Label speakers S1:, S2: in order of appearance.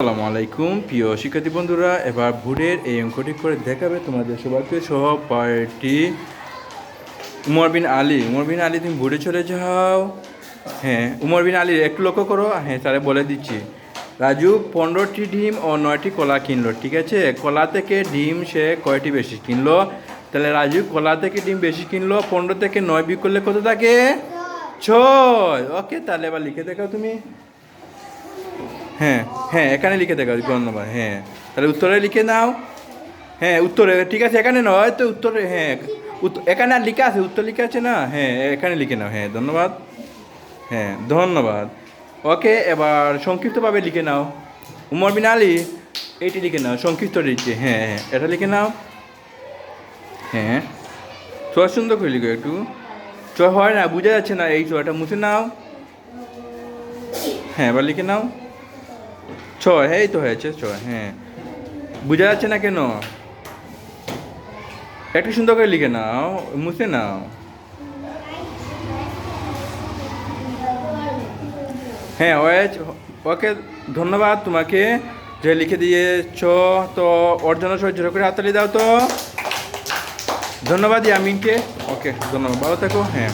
S1: আসসালামু আলাইকুম, প্রিয় শিক্ষার্থী বন্ধুরা, এবার ভোরের এই অঙ্কটি করে দেখাবে তোমাদের সবাইকে। সহপাঠী উমর বিন আলী। উমর বিন আলী, তুমি ভোরে চলে যাও। হ্যাঁ উমর বিন আলী একটু লক্ষ্য করো। হ্যাঁ তাহলে বলে দিচ্ছি। রাজু, পনেরোটি ডিম ও নয়টি কলা কিনলো, ঠিক আছে? কলা থেকে ডিম সে কয়টি বেশি কিনলো? তাহলে রাজু, কলা থেকে ডিম বেশি কিনলো, পনেরো থেকে নয় বিক করলে কত থাকে? ছয়। ওকে, তাহলে এবার লিখে দেখাও তুমি। হ্যাঁ হ্যাঁ এখানে লিখে দেখো ধন্যবাদ হ্যাঁ। তাহলে উত্তরে লিখে নাও। হ্যাঁ উত্তরে, ঠিক আছে, এখানে নয় তো উত্তরে হ্যাঁ এখানে আর লিখে আছে, উত্তর লিখে আছে না? হ্যাঁ এখানে লিখে নাও হ্যাঁ ধন্যবাদ। হ্যাঁ ধন্যবাদ। ওকে, এবার সংক্ষিপ্তভাবে লিখে নাও। উমর বিন আলী, এইটি লিখে নাও, সংক্ষিপ্ত লিখছে হ্যাঁ হ্যাঁ এটা লিখে নাও। হ্যাঁ চয় সুন্দর করে লিখো একটু। চয় হয় না, বোঝা যাচ্ছে না, এই চয়টা মুছে নাও। হ্যাঁ এবার লিখে নাও। ছয়, এই তো হয়েছে ছয় হ্যাঁ। বোঝা যাচ্ছে না কেন? একটু সুন্দর করে লিখে নাও, মুছে নাও। হ্যাঁ ওয়েজ, ওকে, ধন্যবাদ তোমাকে যে লিখে দিয়েছ। তো ওর জন্য সবাই জোর করে হাততালি দাও তো। ধন্যবাদ ইয়ামিনকে। ওকে, ধন্যবাদ, ভালো থাকো হ্যাঁ।